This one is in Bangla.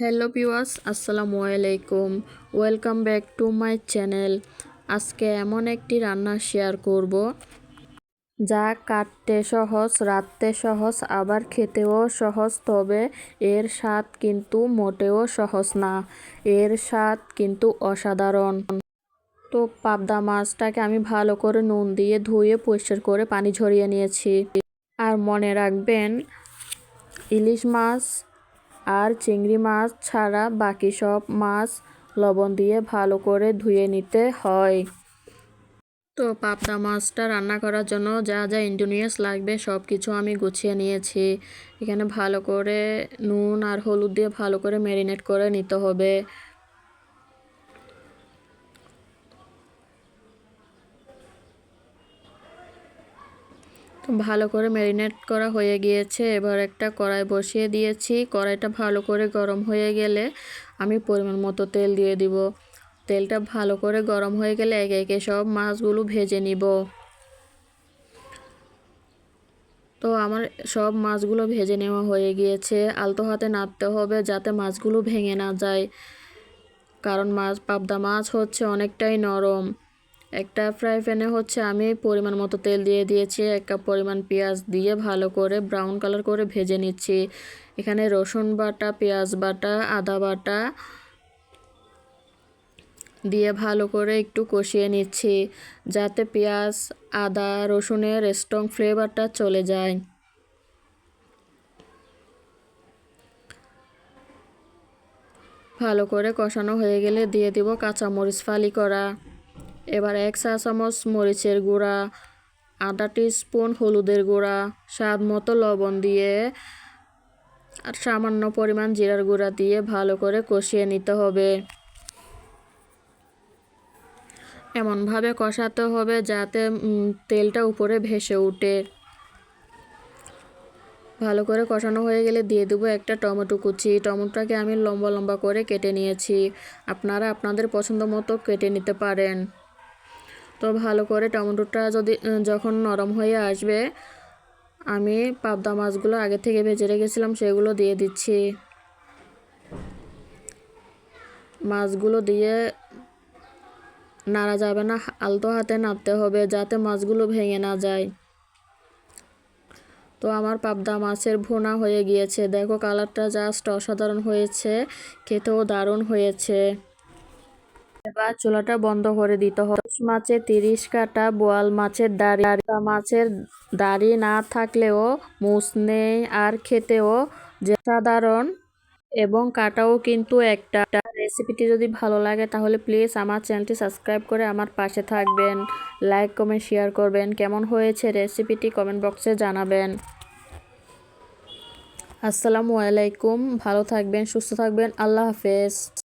হ্যালো পিওয়াস আসসালামু আলাইকুম welcome back to my channel আজকে এমন একটি রান্না শেয়ার করব। যা কাটতে সহজ, রাঁধতে সহজ, আবার খেতেও সহজ, তবে এর স্বাদ কিন্তু মোটেও সহজ না। এর স্বাদ কিন্তু অসাধারণ। তো পাবদা মাছটাকে আমি ভালো করে নুন দিয়ে ধুয়ে পরিষ্কার করে পানি ঝরিয়ে নিয়েছি। আর মনে রাখবেন, ইলিশ মাছ আর চিংড়ি মাছ ছাড়া বাকি সব মাছ লবণ দিয়ে ভালো করে ধুয়ে নিতে হয়। তো পাবদা মাছটা রান্না করার জন্য যা যা ইন্ডোনিয়াস লাগবে সব কিছু আমি গুছিয়ে নিয়েছি। এখানে ভালো করে নুন আর হলুদ দিয়ে ভালো করে ম্যারিনেট করে নিতে হবে। তো ভালো করে ম্যারিনেট করা হয়ে গিয়েছে। এবার একটা কড়াই বসিয়ে দিয়েছি। কড়াইটা ভালো করে গরম হয়ে গেলে আমি পরিমাণ মতো তেল দিয়ে দিব। তেলটা ভালো করে গরম হয়ে গেলে একে একে সব মাছগুলো ভেজে নিব। তো আমার সব মাছগুলো ভেজে নেওয়া হয়ে গিয়েছে। আলতো হাতে নাড়তে হবে যাতে মাছগুলো ভেঙে না যায়। কারণ মাছ, পাবদা মাছ হচ্ছে অনেকটাই নরম। একটা ফ্রাই প্যানে হচ্ছে আমি পরিমাণ মতো তেল দিয়ে দিয়েছি, এক কাপ পরিমাণ পেঁয়াজ দিয়ে ভালো করে ব্রাউন কালার করে ভেজে নিচ্ছি। এখানে রসুন বাটা, পেঁয়াজ বাটা, আদা বাটা দিয়ে ভালো করে একটু কষিয়ে নিচ্ছি, যাতে পেঁয়াজ, আদা, রসুনের স্ট্রং ফ্লেভারটা চলে যায়। ভালো করে কষানো হয়ে গেলে দিয়ে দিব কাঁচামরিচ ফালি করা। এবার এক চা চামচ মরিচের গুঁড়া, আধা স্পুন হলুদের গুঁড়া, স্বাদ মতো লবণ দিয়ে আর সামান্য পরিমাণ জিরার গুঁড়া দিয়ে ভালো করে কষিয়ে নিতে হবে। এমনভাবে কষাতে হবে যাতে তেলটা উপরে ভেসে উঠে। ভালো করে কষানো হয়ে গেলে দিয়ে দেবো একটা টমেটো কুচি। টমেটোটাকে আমি লম্বা লম্বা করে কেটে নিয়েছি। আপনারা আপনাদের পছন্দ মতো কেটে নিতে পারেন। তো ভালো করে টমেটোটা যদি যখন নরম হয়ে আসবে, আমি পাবদা মাছগুলো আগে থেকে ভেজে রেখেছিলাম, সেগুলো দিয়ে দিচ্ছি। মাছগুলো দিয়ে নাড়া যাবে না, আলতো হাতে নাড়তে হবে, যাতে মাছগুলো ভেঙে না যায়। তো আমার পাবদা মাছের ভুনা হয়ে গিয়েছে। দেখো, কালারটা জাস্ট অসাধারণ হয়েছে, খেতেও দারুণ হয়েছে। এবার চুলাটা বন্ধ করে দিতে হবে মাছের তিরিশ কাটা বোয়াল মাছের দাড়ি। মাছের দাড়ি না থাকলেও মুস নেই আর খেতেও যে সাধারণ এবং কাটাও কিন্তু একটা। রেসিপিটি যদি ভালো লাগে তাহলে প্লিজ আমার চ্যানেলটি সাবস্ক্রাইব করে আমার পাশে থাকবেন। লাইক, কমেন্ট, শেয়ার করবেন। কেমন হয়েছে রেসিপিটি কমেন্ট বক্সে জানাবেন। আসসালামু আলাইকুম। ভালো থাকবেন, সুস্থ থাকবেন। আল্লাহ হাফেজ।